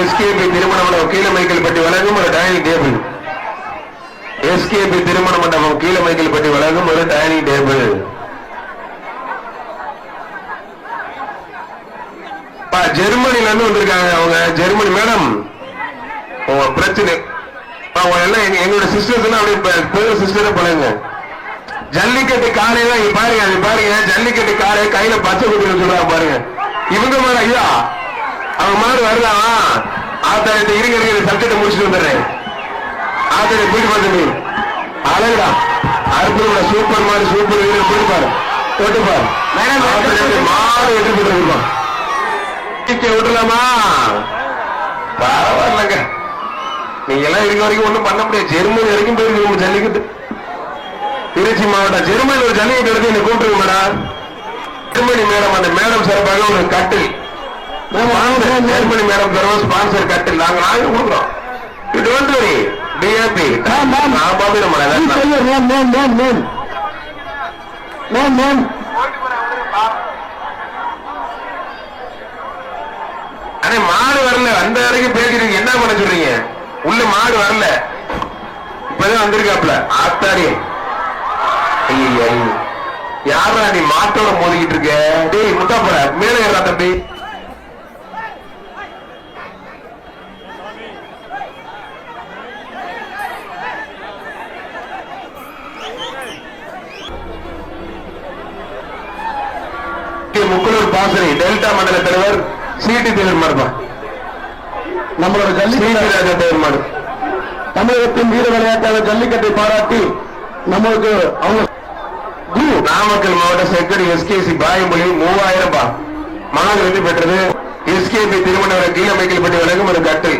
SKB திருமண மண்டபம் கீழமைக்கல்பட்டி வழங்கும் ஒரு டைனிங் டேபிள் எஸ்கேபி திருமண மண்டபம் கீழமைக்கல்பட்டி வழங்கும் ஒரு டைனிங் டேபிள் ஜெர்மனில இருந்து வந்திருக்காங்க அவங்க. Germany madam. உங்க பிரச்சனை. அவங்க எல்லாம் எங்களோட சிஸ்டர்ஸ் எல்லாம் அப்படியே பெரிய சிஸ்டரை பழகுங்க ஜல்லிக்கட்டு காலையில தான் பாருங்க பாருங்க ஜல்லிக்கட்டு காலை கையில பச்சை குடிக்க சொல்றாங்க பாருங்க. இவங்க மேல ஐயா? அவங்க மாதிரி வருதா? ஆத்தாயிரத்து இருங்க இருங்க சப்ஜெக்ட் முடிச்சுட்டு வந்துடுறேன். ஆத்தாயிர போயிட்டு பார்த்து அழகுடா. அற்புதம் சூப்பர் மாதிரி சூப்பர் வீரர் போயிட்டு பாரு. தொட்டு பாரு. மாடு வெற்றி போட்டு இருப்பான் விட்டுலாமா பரவாயில்லங்க. நீங்க எல்லாம் இருக்க வரைக்கும் ஒண்ணும் பண்ண முடியாது. ஜெர்மனி வரைக்கும் போயிருக்கு ஜல்லிக்கட்டு. திருச்சி மாவட்டம். ஜெர்மனியில் ஒரு ஜல்லிக்கட்டு எடுத்து என்ன கூப்பிட்டுருங்க மேடம். ஜெர்மனி மேடம் அந்த மேடம் சார்பாக ஒரு கட்டில். ஜெர்மனி மேடம் தரும் ஸ்பான்சர் கட்டில் நாங்க நாங்க கொடுக்குறோம். டோன்ட் வரி நான் பாத்துக்கிறேன் madam ma'am ma'am ma'am ma'am. Ma'am ma'am. அண்ணே மாடு வரல. அந்த வரைக்கும் பேசிட்டு என்ன பண்ண சொல்றீங்க? உள்ள மாடு வரல. இப்பதான் வந்திருக்காப்ல ஆத்தாடி. ஐயோ யாரா நீ மாட்டோட மோதிக்கிட்டு இருக்க? டேய் முட்டா போற. மேல ஏறா தம்பி. முக்குளூர் பாசறை டெல்டா மண்டல தலைவர் சிடி தேவர் மாடுப்பா நம்மளோட ஜல்லிக்கட்டு ராஜா தேவர் மாடு தமிழகத்தின் வீர விளையாட்டான ஜல்லிக்கட்டை பாராட்டி நம்மளுக்கு அவங்க குரு நாமக்கல் மாவட்ட செக்ரட்டரி எஸ்கேசி பாயமொழி மூவாயிரம் பா மாடு வெற்றி பெற்றது. எஸ்கேபி திருமணவர கீழமைக்கல் பட்டி வழங்கும் ஒரு கட்டு